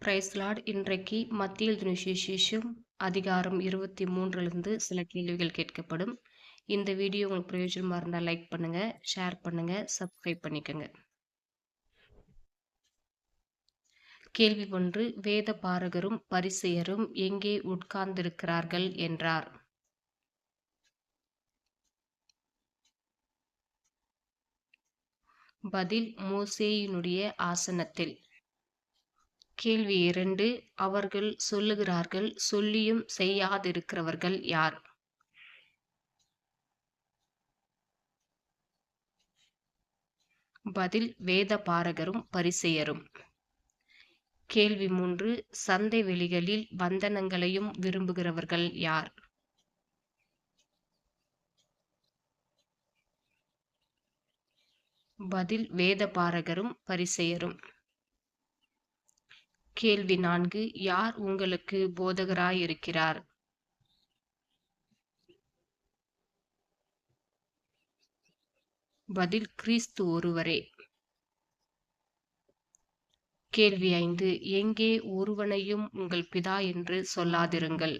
பிரைஸ்லாட் இன்றைக்கு மத்திய துணிசேஷம் அதிகாரம் இருபத்தி மூன்றிலிருந்து சில கேள்விகள் கேட்கப்படும். இந்த வீடியோ உங்களுக்கு பிரயோஜனமாக இருந்தால் லைக் பண்ணுங்க ஷேர் பண்ணுங்க சப்ஸ்கிரைப் பண்ணிக்கோங்க. கேள்வி ஒன்று வேத பாரகரும் பரிசெயரும் எங்கே உட்கார்ந்திருக்கிறார்கள் என்றார். பதில் மோசேயினுடைய ஆசனத்தில். கேள்வி இரண்டு. அவர்கள் சொல்லுகிறார்கள் சொல்லியும் செய்யாதிருக்கிறவர்கள் யார்? பதில் வேத பாரகரும் பரிசெயரும். கேள்வி மூன்று. சந்தை வெளிகளில் வந்தனங்களையும் விரும்புகிறவர்கள் யார்? பதில் வேத பாரகரும் பரிசெயரும். கேள்வி நான்கு யார் உங்களுக்கு போதகராயிருக்கிறார்? பதில் கிறிஸ்து ஒருவரே. கேள்வி ஐந்து எங்கே ஒருவனையும் உங்கள் பிதா என்று சொல்லாதிருங்கள்.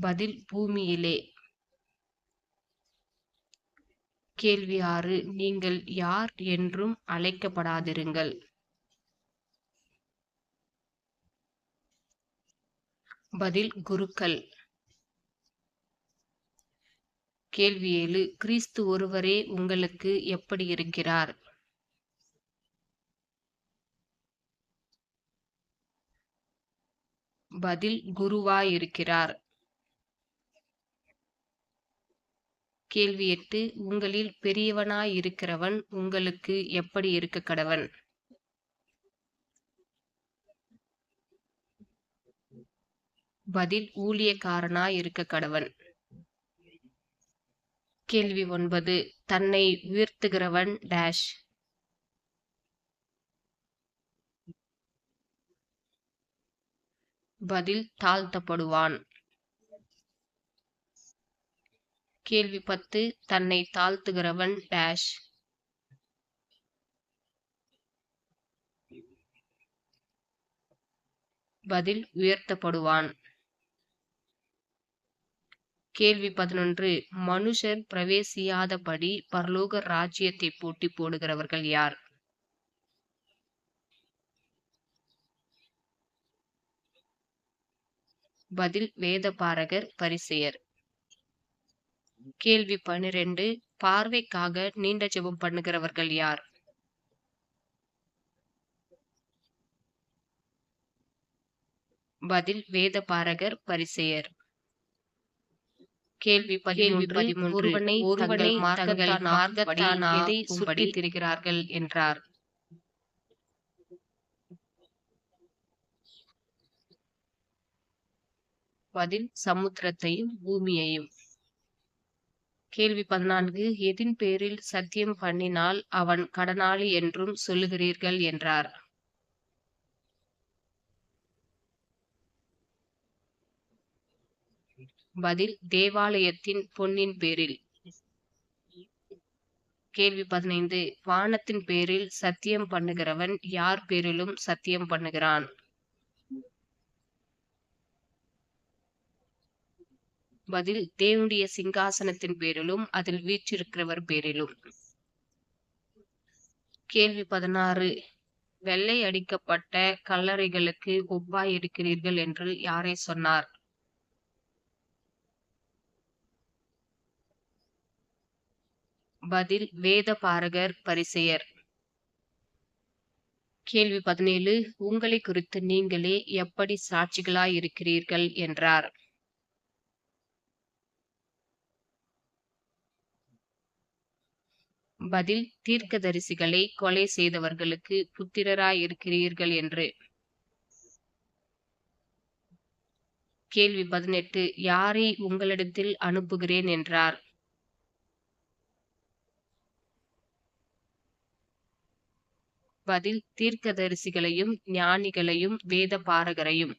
பதில் பூமியிலே. கேள்வி ஆறு. நீங்கள் யார் என்றும் அழைக்கப்படாதிருங்கள். பதில் குருக்கள். கேள்வி ஏழு. கிறிஸ்து ஒருவரே உங்களுக்கு எப்படி இருக்கிறார்? பதில் குருவாயிருக்கிறார். கேள்வி எட்டு உங்களில் பெரியவனாயிருக்கிறவன் உங்களுக்கு எப்படி இருக்க கடவன்? பதில் ஊழியக்காரனாய் இருக்க கடவன். கேள்வி ஒன்பது தன்னை உயர்த்துகிறவன் டேஷ் பதில் தாழ்த்தப்படுவான். கேள்வி பத்து தன்னை தாழ்த்துகிறவன் டேஷ் பதில் உயர்த்தப்படுவான். கேள்வி பதினொன்று மனுஷர் பிரவேசியாதபடி பரலோக ராஜ்யத்தை போட்டி போடுகிறவர்கள் யார்? பதில் வேத பாரகர் பரிசெயர். கேள்வி பனிரெண்டு பார்வைக்காக நீண்ட ஜெபம் பண்ணுகிறவர்கள் யார்? பதில் வேத பாரகர் பரிசெயர். கேள்வி பதிமூன்று ஒருவனை மார்க்கத்தால் திரிகிறார்கள் என்றார். பதில் சமுத்திரத்தையும் பூமியையும். கேள்வி பதினான்கு எதின் பேரில் சத்தியம் பண்ணினால் அவன் கடனாளி என்றும் சொல்லுகிறீர்கள் என்றார். பதில் தேவாலயத்தின் பொன்னின் பேரில். கேள்வி பதினைந்து வானத்தின் பேரில் சத்தியம் பண்ணுகிறவன் யார் பேரிலும் சத்தியம் பண்ணுகிறான்? பதில் தேவனுடைய சிங்காசனத்தின் பேரிலும் அதில் வீற்றிருக்கிறவர் பேரிலும். கேள்வி பதினாறு. வெள்ளை அடிக்கப்பட்ட கல்லறைகளுக்கு ஒப்பாய் இருக்கிறீர்கள் என்று யாரை சொன்னார்? பதில் வேத பாரகர் பரிசெயர். கேள்வி பதினேழு. உங்களை குறித்து நீங்களே எப்படி சாட்சிகளாய் இருக்கிறீர்கள் என்றார். பதில் தீர்க்கதரிசிகளை கொலை செய்தவர்களுக்கு புத்திரராய் இருக்கிறீர்கள் என்று. கேள்வி பதினெட்டு யாரை உங்களிடத்தில் அனுப்புகிறேன் என்றார்? பதில் தீர்க்கதரிசிகளையும் ஞானிகளையும் வேத பாரகரையும்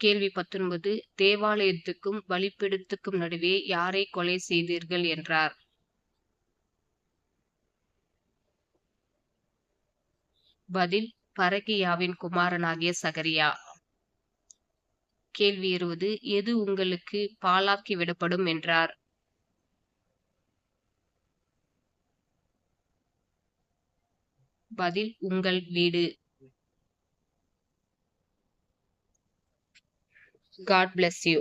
கேள்வி பத்தொன்பது தேவாலயத்துக்கும் பலிப்பிடத்துக்கும் நடுவே யாரை கொலை செய்தீர்கள் என்றார்? பதில் பரகியாவின் குமாரனாகிய சகரியா. கேள்வி இருபது எது உங்களுக்கு பாலாக்கி விடப்படும் என்றார். பதில் உங்கள் வீடு. God bless you